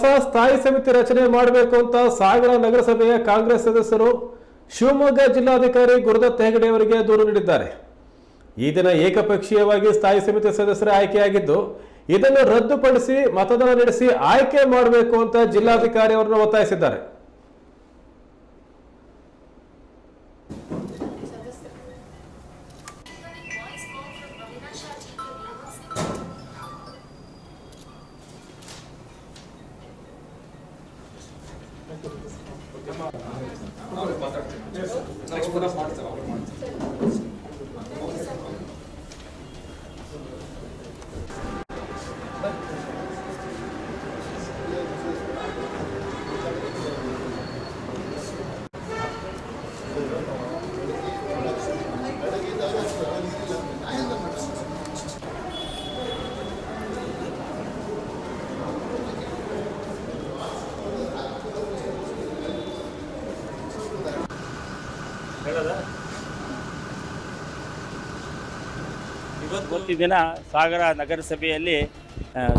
ಹೊಸ ಸ್ಥಾಯಿ ಸಮಿತಿ ರಚನೆ ಮಾಡಬೇಕು ಅಂತ ಸಾಗರ ನಗರಸಭೆಯ ಕಾಂಗ್ರೆಸ್ ಸದಸ್ಯರು ಶಿವಮೊಗ್ಗ ಜಿಲ್ಲಾಧಿಕಾರಿ ಗುರುದತ್ ಹೆಗಡೆ ಅವರಿಗೆ ದೂರು ನೀಡಿದ್ದಾರೆ. ಈ ದಿನ ಏಕಪಕ್ಷೀಯವಾಗಿ ಸ್ಥಾಯಿ ಸಮಿತಿ ಸದಸ್ಯರ ಆಯ್ಕೆಯಾಗಿದ್ದು, ಇದನ್ನು ರದ್ದುಪಡಿಸಿ ಮತದಾನ ನಡೆಸಿ ಆಯ್ಕೆ ಮಾಡಬೇಕು ಅಂತ ಜಿಲ್ಲಾಧಿಕಾರಿ ಅವರನ್ನು ಒತ್ತಾಯಿಸಿದ್ದಾರೆ. ಮಾತಾಡ್ತೀನಿ ಇವತ್ತು ದಿನ ಸಾಗರ ನಗರಸಭೆಯಲ್ಲಿ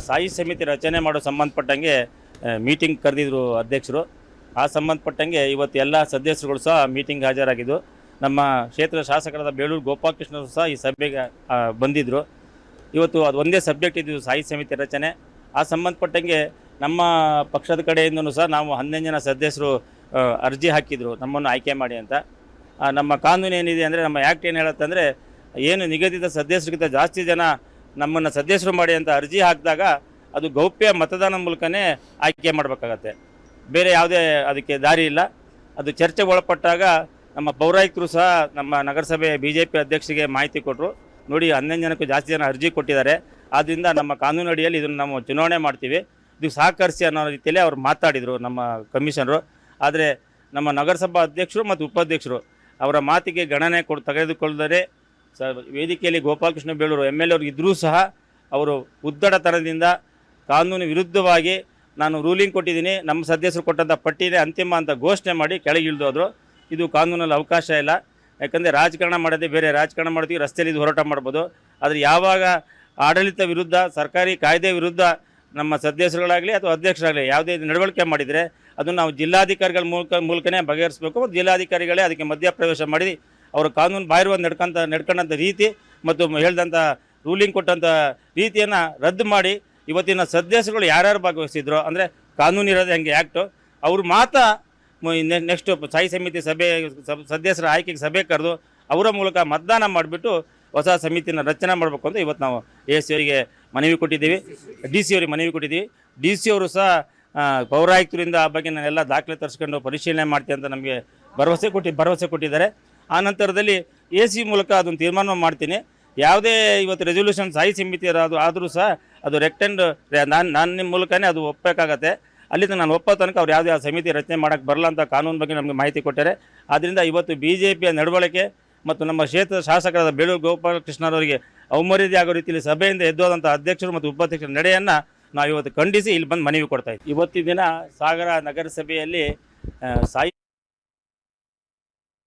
ಸಾಯಿ ಸಮಿತಿ ರಚನೆ ಮಾಡೋ ಸಂಬಂಧಪಟ್ಟಂಗೆ ಮೀಟಿಂಗ್ ಕರೆದಿದ್ರು ಅಧ್ಯಕ್ಷರು. ಆ ಸಂಬಂಧಪಟ್ಟಂಗೆ ಇವತ್ತು ಎಲ್ಲ ಸದಸ್ಯರುಗಳು ಸಹ ಮೀಟಿಂಗ್ ಹಾಜರಾಗಿದ್ದು, ನಮ್ಮ ಕ್ಷೇತ್ರ ಶಾಸಕರಾದ ಬೇಳೂರು ಗೋಪಾಲಕೃಷ್ಣರು ಸಹ ಈ ಸಭೆಗೆ ಬಂದಿದ್ದರು ಇವತ್ತು ಅದು ಒಂದೇ ಸಬ್ಜೆಕ್ಟ್ ಇದ್ದು ಸಾಯಿ ಸಮಿತಿ ರಚನೆ. ಆ ಸಂಬಂಧಪಟ್ಟಂಗೆ ನಮ್ಮ ಪಕ್ಷದ ಕಡೆಯಿಂದನೂ ಸಹ ನಾವು ಹನ್ನೊಂದು ಜನ ಸದಸ್ಯರು ಅರ್ಜಿ ಹಾಕಿದರು, ನಮ್ಮನ್ನು ಆಯ್ಕೆ ಮಾಡಿ ಅಂತ. ನಮ್ಮ ಕಾನೂನು ಏನಿದೆ ಅಂದರೆ, ನಮ್ಮ ಆ್ಯಕ್ಟ್ ಏನು ಹೇಳುತ್ತೆ ಅಂದರೆ, ಏನು ನಿಗದಿತ ಸದಸ್ಯರಿಗಿಂತ ಜಾಸ್ತಿ ಜನ ನಮ್ಮನ್ನು ಸದಸ್ಯರು ಮಾಡಿ ಅಂತ ಅರ್ಜಿ ಹಾಕಿದಾಗ ಅದು ಗೌಪ್ಯ ಮತದಾನ ಮೂಲಕನೇ ಆಯ್ಕೆ ಮಾಡಬೇಕಾಗತ್ತೆ. ಬೇರೆ ಯಾವುದೇ ಅದಕ್ಕೆ ದಾರಿ ಇಲ್ಲ. ಅದು ಚರ್ಚೆಗೆ ಒಳಪಟ್ಟಾಗ ನಮ್ಮ ಪೌರಾಯುಕ್ತರು ಸಹ ನಮ್ಮ ನಗರಸಭೆ ಬಿ ಜೆ ಪಿ ಅಧ್ಯಕ್ಷರಿಗೆ ಮಾಹಿತಿ ಕೊಟ್ಟರು ನೋಡಿ, ಹನ್ನೊಂದು ಜನಕ್ಕೂ ಜಾಸ್ತಿ ಜನ ಅರ್ಜಿ ಕೊಟ್ಟಿದ್ದಾರೆ. ಆದ್ದರಿಂದ ನಮ್ಮ ಕಾನೂನು ಅಡಿಯಲ್ಲಿ ಇದನ್ನು ನಾವು ಚುನಾವಣೆ ಮಾಡ್ತೀವಿ. ಇದು ಸಹಕರಿಸಿ ಅನ್ನೋ ರೀತಿಯಲ್ಲಿ ಅವ್ರು ಮಾತಾಡಿದರು ನಮ್ಮ ಕಮಿಷನರು. ಆದರೆ ನಮ್ಮ ನಗರಸಭಾ ಅಧ್ಯಕ್ಷರು ಮತ್ತು ಉಪಾಧ್ಯಕ್ಷರು ಅವರ ಮಾತಿಗೆ ಗಣನೆ ಕೊಡ್ ತೆಗೆದುಕೊಳ್ಳದರೆ ಸ, ವೇದಿಕೆಯಲ್ಲಿ Gopalakrishna Belur M L A ಇದ್ದರೂ ಸಹ ಅವರು ಉದ್ದಡತನದಿಂದ ಕಾನೂನು ವಿರುದ್ಧವಾಗಿ ನಾನು ರೂಲಿಂಗ್ ಕೊಟ್ಟಿದ್ದೀನಿ. ನಮ್ಮ ಸದಸ್ಯರು ಕೊಟ್ಟಂಥ ಪಟ್ಟಿನೇ ಅಂತಿಮ ಅಂತ ಘೋಷಣೆ ಮಾಡಿ ಕೆಳಗೆ ಇಳಿದೋದ್ರು. ಇದು ಕಾನೂನಲ್ಲಿ ಅವಕಾಶ ಇಲ್ಲ. ಯಾಕಂದರೆ ರಾಜಕಾರಣ ಮಾಡದೆ ಬೇರೆ. ರಾಜಕಾರಣ ಮಾಡ್ತೀವಿ ರಸ್ತೆಯಲ್ಲಿ ಹೋರಾಟ ಮಾಡ್ಬೋದು. ಆದರೆ ಯಾವಾಗ ಆಡಳಿತ ವಿರುದ್ಧ, ಸರ್ಕಾರಿ ಕಾಯ್ದೆ ವಿರುದ್ಧ ನಮ್ಮ ಸದಸ್ಯರುಗಳಾಗಲಿ ಅಥವಾ ಅಧ್ಯಕ್ಷರಾಗಲಿ ಯಾವುದೇ ನಡವಳಿಕೆ ಮಾಡಿದರೆ ಅದನ್ನು ನಾವು ಜಿಲ್ಲಾಧಿಕಾರಿಗಳ ಮೂಲಕ ಮೂಲಕನೇ ಬಗೆಹರಿಸಬೇಕು. ಮತ್ತು ಜಿಲ್ಲಾಧಿಕಾರಿಗಳೇ ಅದಕ್ಕೆ ಮಧ್ಯಪ್ರವೇಶ ಮಾಡಿ ಅವರು ಕಾನೂನು ಬಾಹಿರುವ ನಡ್ಕೊಂತ ನಡ್ಕೊಂಡಂಥ ರೀತಿ ಮತ್ತು ಹೇಳಿದಂಥ ರೂಲಿಂಗ್ ಕೊಟ್ಟಂಥ ರೀತಿಯನ್ನು ರದ್ದು ಮಾಡಿ ಇವತ್ತಿನ ಸದಸ್ಯರುಗಳು ಯಾರ್ಯಾರು ಭಾಗವಹಿಸಿದ್ರು ಅಂದರೆ ಕಾನೂನು ಇರೋದು ಹಂಗೆ ಆ್ಯಕ್ಟು ಅವರು ಮಾತ್ರ ನೆಕ್ಸ್ಟ್ ಸ್ಥಾಯಿ ಸಮಿತಿ ಸಭೆ ಸದಸ್ಯರ ಆಯ್ಕೆಗೆ ಸಭೆ ಕರೆದು ಅವರ ಮೂಲಕ ಮತದಾನ ಮಾಡಿಬಿಟ್ಟು ಹೊಸ ಸಮಿತಿನ ರಚನೆ ಮಾಡಬೇಕು ಅಂತ ಇವತ್ತು ನಾವು ಎ ಸಿ ಅವರಿಗೆ ಮನವಿ ಕೊಟ್ಟಿದ್ದೀವಿ. ಡಿ ಸಿ ಅವರಿಗೆ ಮನವಿ ಕೊಟ್ಟಿದ್ದೀವಿ. ಡಿ ಸಿ ಅವರು ಸಹ ಪೌರಾಯುಕ್ತರಿಂದ ಆ ಬಗ್ಗೆ ನಾನೆಲ್ಲ ದಾಖಲೆ ತರಿಸ್ಕೊಂಡು ಪರಿಶೀಲನೆ ಮಾಡ್ತೀನಿ ಅಂತ ನಮಗೆ ಭರವಸೆ ಕೊಟ್ಟು, ಭರವಸೆ ಕೊಟ್ಟಿದ್ದಾರೆ. ಆ ನಂತರದಲ್ಲಿ ಎ ಸಿ ಮೂಲಕ ಅದನ್ನು ತೀರ್ಮಾನ ಮಾಡ್ತೀನಿ. ಯಾವುದೇ ಇವತ್ತು ರೆಸೊಲ್ಯೂಷನ್ ಸಾಯಿ ಸಮಿತಿ ಅದು ಆದರೂ ಸಹ ಅದು ರೆಕ್ಟೆಂಡ್ ನಾನು ನನ್ನ ಮೂಲಕನೇ ಅದು ಒಪ್ಪಬೇಕಾಗತ್ತೆ ಅಲ್ಲಿಂದ ನಾನು ಒಪ್ಪೋ ತನಕ ಅವ್ರು ಯಾವುದೇ ಆ ಸಮಿತಿ ರಚನೆ ಮಾಡೋಕ್ಕೆ ಬರಲ್ಲ ಅಂತ ಕಾನೂನು ಬಗ್ಗೆ ನಮಗೆ ಮಾಹಿತಿ ಕೊಟ್ಟರೆ. ಆದ್ದರಿಂದ ಇವತ್ತು ಬಿ ಜೆ ಪಿಯ ನಡವಳಿಕೆ ಮತ್ತು ನಮ್ಮ ಕ್ಷೇತ್ರದ ಶಾಸಕರಾದ ಬೇಳೂರು ಗೋಪಾಲಕೃಷ್ಣರವರಿಗೆ ಅವಮರ್ಯಾದೆ ಆಗೋ ರೀತಿಯಲ್ಲಿ ಸಭೆಯಿಂದ ಎದ್ದೋದಂಥ ಅಧ್ಯಕ್ಷರು ಮತ್ತು ಉಪಾಧ್ಯಕ್ಷರ ನಡೆಯನ್ನು ನಾವು ಇವತ್ತು ಖಂಡಿಸಿ ಇಲ್ಲಿ ಬಂದು ಮನವಿ ಕೊಡ್ತಾ ಇದ್ದೀವಿ. ಇವತ್ತಿನ ದಿನ ಸಾಗರ ನಗರಸಭೆಯಲ್ಲಿ ಸಾಯಿ